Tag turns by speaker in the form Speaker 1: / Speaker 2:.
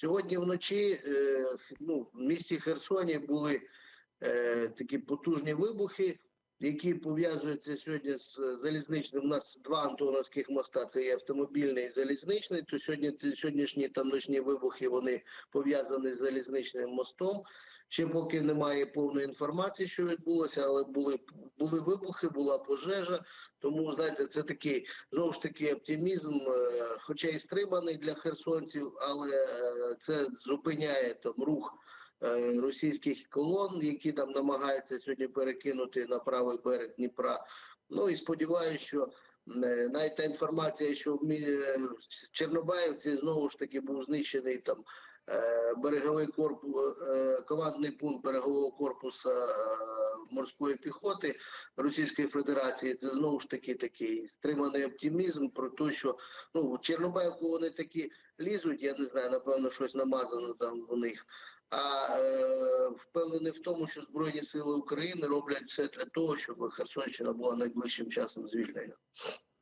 Speaker 1: Сьогодні вночі е, ну, в місті Херсоні були е, такі потужні вибухи, які пов'язуються сьогодні з залізничним. У нас два Антоновських моста: це є автомобільний і залізничний. То сьогодні сьогоднішні та ночні вибухи вони пов'язані з залізничним мостом. Ще поки немає повної інформації, що відбулося, але були були вибухи, була пожежа. Тому знаєте, це такий знову ж таки оптимізм, е, хоча і стриманий для херсонців, але е, це зупиняє там рух російських колон, які там намагаються сьогодні перекинути на правий берег Дніпра. Ну і сподіваюся, що е, навіть та інформація, що в е, Чорнобаївці знову ж таки був знищений там е, береговий корпус, е, командний пункт берегового корпусу е, морської піхоти Російської Федерації. Це знову ж таки такий стриманий оптимізм про те, що ну в Чорнобаївку вони такі лізуть. Я не знаю, напевно, щось намазано там у них. А е, впевнений в тому, що Збройні Сили України роблять все для того, щоб Херсонщина була найближчим часом звільнена.